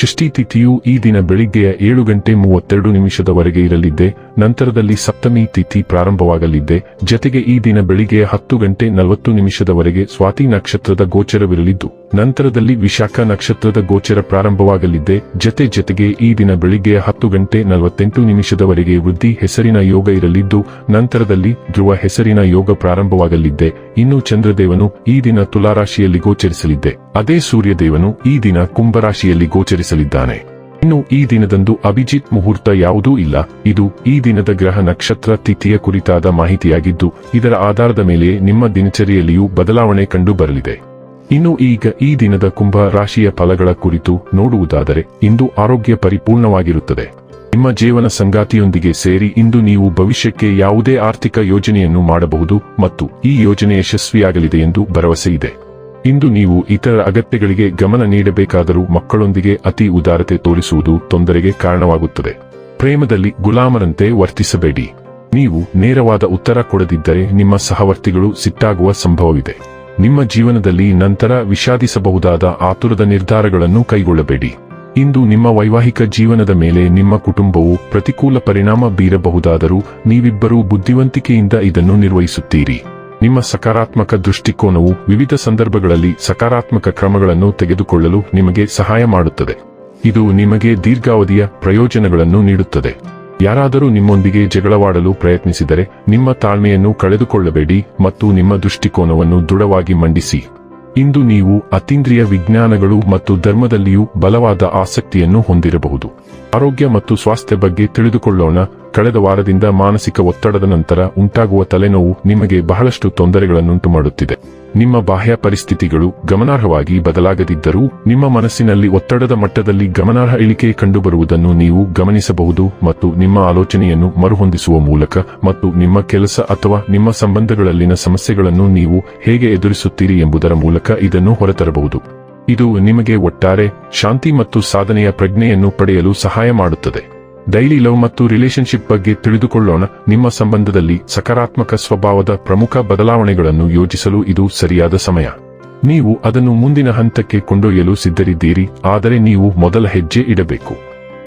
ಷಷ್ಠಿ ತಿಥಿಯು ಈ ದಿನ ಬೆಳಿಗ್ಗೆಯ ಏಳು ಗಂಟೆ ಮೂವತ್ತೆರಡು ನಿಮಿಷದವರೆಗೆ ಇರಲಿದ್ದೆ, ನಂತರದಲ್ಲಿ ಸಪ್ತಮಿ ತಿಥಿ ಪ್ರಾರಂಭವಾಗಲಿದ್ದೆ, ಜತೆಗೆ ಈ ದಿನ ಬೆಳಿಗ್ಗೆಯ ಹತ್ತು ಗಂಟೆ ನಲವತ್ತು ನಿಮಿಷದವರೆಗೆ ಸ್ವಾತಿ ನಕ್ಷತ್ರದ ಗೋಚರವಿರಲಿದ್ದು, ನಂತರದಲ್ಲಿ ವಿಶಾಖ ನಕ್ಷತ್ರದ ಗೋಚರ ಪ್ರಾರಂಭವಾಗಲಿದ್ದೆ, ಜತೆ ಜತೆಗೆ ಈ ದಿನ ಬೆಳಿಗ್ಗೆಯ ಹತ್ತು ಗಂಟೆ ನಲವತ್ತೆಂಟು ನಿಮಿಷದವರೆಗೆ ವೃದ್ಧಿ ಹೆಸರಿನ ಯೋಗ ಇರಲಿದ್ದು, ನಂತರದಲ್ಲಿ ಧ್ರುವ ಹೆಸರಿನ ಯೋಗ ಪ್ರಾರಂಭವಾಗಲಿದ್ದೆ, ಇನ್ನು ಚಂದ್ರದೇವನು ಈ ದಿನ ತುಲಾರಾಶಿಯಲ್ಲಿ ಗೋಚರಿಸಲಿದ್ದೆ. ಅದೇ ಸೂರ್ಯದೇವನು ಈ ದಿನ ಕುಂಭರಾಶಿಯಲ್ಲಿ ಗೋಚರಿಸಲಿದ್ದಾನೆ. ಇನ್ನು ಈ ದಿನದಂದು ಅಭಿಜಿತ್ ಮುಹೂರ್ತ ಯಾವುದೂ ಇಲ್ಲ. ಇದು ಈ ದಿನದ ಗ್ರಹ ನಕ್ಷತ್ರ ತಿಥಿಯ ಕುರಿತಾದ ಮಾಹಿತಿಯಾಗಿದ್ದು, ಇದರ ಆಧಾರದ ಮೇಲೆ ನಿಮ್ಮ ದಿನಚರಿಯಲ್ಲಿಯೂ ಬದಲಾವಣೆ ಕಂಡು ಬರಲಿದೆ. ಇನ್ನು ಈಗ ಈ ದಿನದ ಕುಂಭ ರಾಶಿಯ ಫಲಗಳ ಕುರಿತು ನೋಡುವುದಾದರೆ, ಇಂದು ಆರೋಗ್ಯ ಪರಿಪೂರ್ಣವಾಗಿರುತ್ತದೆ. ನಿಮ್ಮ ಜೀವನ ಸಂಗಾತಿಯೊಂದಿಗೆ ಸೇರಿ ಇಂದು ನೀವು ಭವಿಷ್ಯಕ್ಕೆ ಯಾವುದೇ ಆರ್ಥಿಕ ಯೋಜನೆಯನ್ನು ಮಾಡಬಹುದು ಮತ್ತು ಈ ಯೋಜನೆ ಯಶಸ್ವಿಯಾಗಲಿದೆ ಎಂದು ಭರವಸೆ ಇದೆ. ಇಂದು ನೀವು ಇತರ ಅಗತ್ಯಗಳಿಗೆ ಗಮನ ನೀಡಬೇಕಾದರೂ ಮಕ್ಕಳೊಂದಿಗೆ ಅತಿ ಉದಾರತೆ ತೋರಿಸುವುದು ತೊಂದರೆಗೆ ಕಾರಣವಾಗುತ್ತದೆ. ಪ್ರೇಮದಲ್ಲಿ ಗುಲಾಮರಂತೆ ವರ್ತಿಸಬೇಡಿ. ನೀವು ನೇರವಾದ ಉತ್ತರ ಕೊಡದಿದ್ದರೆ ನಿಮ್ಮ ಸಹವರ್ತಿಗಳು ಸಿಟ್ಟಾಗುವ ಸಂಭವವಿದೆ. ನಿಮ್ಮ ಜೀವನದಲ್ಲಿ ನಂತರ ವಿಷಾದಿಸಬಹುದಾದ ಆತುರದ ನಿರ್ಧಾರಗಳನ್ನು ಕೈಗೊಳ್ಳಬೇಡಿ. ಇಂದು ನಿಮ್ಮ ವೈವಾಹಿಕ ಜೀವನದ ಮೇಲೆ ನಿಮ್ಮ ಕುಟುಂಬವು ಪ್ರತಿಕೂಲ ಪರಿಣಾಮ ಬೀರಬಹುದಾದರೂ ನೀವಿಬ್ಬರೂ ಬುದ್ಧಿವಂತಿಕೆಯಿಂದ ಇದನ್ನು ನಿರ್ವಹಿಸುತ್ತೀರಿ. ನಿಮ್ಮ ಸಕಾರಾತ್ಮಕ ದೃಷ್ಟಿಕೋನವು ವಿವಿಧ ಸಂದರ್ಭಗಳಲ್ಲಿ ಸಕಾರಾತ್ಮಕ ಕ್ರಮಗಳನ್ನು ತೆಗೆದುಕೊಳ್ಳಲು ನಿಮಗೆ ಸಹಾಯ ಮಾಡುತ್ತದೆ. ಇದು ನಿಮಗೆ ದೀರ್ಘಾವಧಿಯ ಪ್ರಯೋಜನಗಳನ್ನು ನೀಡುತ್ತದೆ. ಯಾರಾದರೂ ನಿಮ್ಮೊಂದಿಗೆ ಜಗಳವಾಡಲು ಪ್ರಯತ್ನಿಸಿದರೆ ನಿಮ್ಮ ತಾಳ್ಮೆಯನ್ನು ಕಳೆದುಕೊಳ್ಳಬೇಡಿ ಮತ್ತು ನಿಮ್ಮ ದೃಷ್ಟಿಕೋನವನ್ನು ದೃಢವಾಗಿ ಮಂಡಿಸಿ. ಇಂದು ನೀವು ಅತೀಂದ್ರಿಯ ವಿಜ್ಞಾನಗಳು ಮತ್ತು ಧರ್ಮದಲ್ಲಿಯೂ ಬಲವಾದ ಆಸಕ್ತಿಯನ್ನು ಹೊಂದಿರಬಹುದು. ಆರೋಗ್ಯ ಮತ್ತು ಸ್ವಾಸ್ಥ್ಯ ಬಗ್ಗೆ ತಿಳಿದುಕೊಳ್ಳೋಣ. ಕಳೆದ ವಾರದಿಂದ ಮಾನಸಿಕ ಒತ್ತಡದ ನಂತರ ಉಂಟಾಗುವ ತಲೆನೋವು ನಿಮಗೆ ಬಹಳಷ್ಟು ತೊಂದರೆಗಳನ್ನುಂಟು ಮಾಡುತ್ತಿದೆ ನಿಮ್ಮ ಬಾಹ್ಯ ಪರಿಸ್ಥಿತಿಗಳು ಗಮನಾರ್ಹವಾಗಿ ಬದಲಾಗದಿದ್ದರೂ ನಿಮ್ಮ ಮನಸ್ಸಿನಲ್ಲಿ ಒತ್ತಡದ ಮಟ್ಟದಲ್ಲಿ ಗಮನಾರ್ಹ ಇಳಿಕೆ ಕಂಡುಬರುವುದನ್ನು ನೀವು ಗಮನಿಸಬಹುದು ಮತ್ತು ನಿಮ್ಮ ಆಲೋಚನೆಯನ್ನು ಮರುಹೊಂದಿಸುವ ಮೂಲಕ ಮತ್ತು ನಿಮ್ಮ ಕೆಲಸ ಅಥವಾ ನಿಮ್ಮ ಸಂಬಂಧಗಳಲ್ಲಿನ ಸಮಸ್ಯೆಗಳನ್ನು ನೀವು ಹೇಗೆ ಎದುರಿಸುತ್ತೀರಿ ಎಂಬುದರ ಮೂಲಕ ಇದನ್ನು ಹೊರತರಬಹುದು. ಇದು ನಿಮಗೆ ಒಟ್ಟಾರೆ ಶಾಂತಿ ಮತ್ತು ಸಾಧನೆಯ ಪ್ರಜ್ಞೆಯನ್ನು ಪಡೆಯಲು ಸಹಾಯ ಮಾಡುತ್ತದೆ. ಡೈಲಿ ಲವ್ ಮತ್ತು ರಿಲೇಶನ್ಶಿಪ್ ಬಗ್ಗೆ ತಿಳಿದುಕೊಳ್ಳೋಣ. ನಿಮ್ಮ ಸಂಬಂಧದಲ್ಲಿ ಸಕಾರಾತ್ಮಕ ಸ್ವಭಾವದ ಪ್ರಮುಖ ಬದಲಾವಣೆಗಳನ್ನು ಯೋಜಿಸಲು ಇದು ಸರಿಯಾದ ಸಮಯ. ನೀವು ಅದನ್ನು ಮುಂದಿನ ಹಂತಕ್ಕೆ ಕೊಂಡೊಯ್ಯಲು ಸಿದ್ಧರಿದ್ದೀರಿ, ಆದರೆ ನೀವು ಮೊದಲ ಹೆಜ್ಜೆ ಇಡಬೇಕು.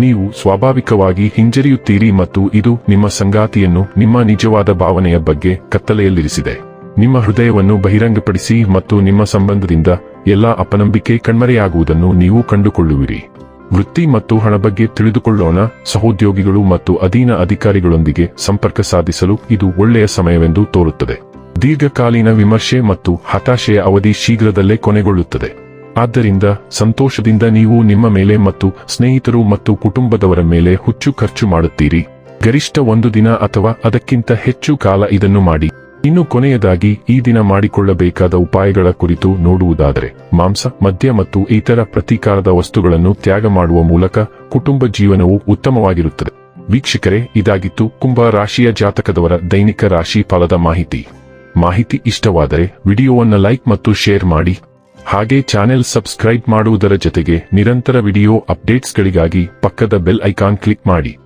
ನೀವು ಸ್ವಾಭಾವಿಕವಾಗಿ ಹಿಂಜರಿಯುತ್ತೀರಿ ಮತ್ತು ಇದು ನಿಮ್ಮ ಸಂಗಾತಿಯನ್ನು ನಿಮ್ಮ ನಿಜವಾದ ಭಾವನೆಯ ಬಗ್ಗೆ ಕತ್ತಲೆಯಲ್ಲಿರಿಸಿದೆ. ನಿಮ್ಮ ಹೃದಯವನ್ನು ಬಹಿರಂಗಪಡಿಸಿ ಮತ್ತು ನಿಮ್ಮ ಸಂಬಂಧದಿಂದ ಎಲ್ಲಾ ಅಪನಂಬಿಕೆ ಕಣ್ಮರೆಯಾಗುವುದನ್ನು ನೀವು ಕಂಡುಕೊಳ್ಳುವಿರಿ. ವೃತ್ತಿ ಮತ್ತು ಹಣ ಬಗ್ಗೆ ತಿಳಿದುಕೊಳ್ಳೋಣ. ಸಹೋದ್ಯೋಗಿಗಳು ಮತ್ತು ಅಧೀನ ಅಧಿಕಾರಿಗಳೊಂದಿಗೆ ಸಂಪರ್ಕ ಸಾಧಿಸಲು ಇದು ಒಳ್ಳೆಯ ಸಮಯವೆಂದು ತೋರುತ್ತದೆ. ದೀರ್ಘಕಾಲೀನ ವಿಮರ್ಶೆ ಮತ್ತು ಹತಾಶೆಯ ಅವಧಿ ಶೀಘ್ರದಲ್ಲೇ ಕೊನೆಗೊಳ್ಳುತ್ತದೆ. ಆದ್ದರಿಂದ ಸಂತೋಷದಿಂದ ನೀವು ನಿಮ್ಮ ಮೇಲೆ ಮತ್ತು ಸ್ನೇಹಿತರು ಮತ್ತು ಕುಟುಂಬದವರ ಮೇಲೆ ಹುಚ್ಚು ಖರ್ಚು ಮಾಡುತ್ತೀರಿ. ಗರಿಷ್ಠ ಒಂದು ದಿನ ಅಥವಾ ಅದಕ್ಕಿಂತ ಹೆಚ್ಚು ಕಾಲ ಇದನ್ನು ಮಾಡಿ. ಇನ್ನು ಕೊನೆಯದಾಗಿ ಈ ದಿನ ಮಾಡಿಕೊಳ್ಳಬೇಕಾದ ಉಪಾಯಗಳ ಕುರಿತು ನೋಡುವುದಾದರೆ ಮಾಂಸ, ಮದ್ಯ ಮತ್ತು ಇತರ ಪ್ರತೀಕಾರದ ವಸ್ತುಗಳನ್ನು ತ್ಯಾಗ ಮಾಡುವ ಮೂಲಕ ಕುಟುಂಬ ಜೀವನವು ಉತ್ತಮವಾಗಿರುತ್ತದೆ. ವೀಕ್ಷಕರೇ, ಇದಾಗಿತ್ತು ಕುಂಭ ರಾಶಿಯ ಜಾತಕದವರ ದೈನಿಕ ರಾಶಿ ಫಲದ ಮಾಹಿತಿ. ಮಾಹಿತಿ ಇಷ್ಟವಾದರೆ ವಿಡಿಯೋವನ್ನು ಲೈಕ್ ಮತ್ತು ಶೇರ್ ಮಾಡಿ. ಹಾಗೆ ಚಾನೆಲ್ ಸಬ್ಸ್ಕ್ರೈಬ್ ಮಾಡುವುದರ ಜೊತೆಗೆ ನಿರಂತರ ವಿಡಿಯೋ ಅಪ್ಡೇಟ್ಸ್ಗಳಿಗಾಗಿ ಪಕ್ಕದ ಬೆಲ್ ಐಕಾನ್ ಕ್ಲಿಕ್ ಮಾಡಿ.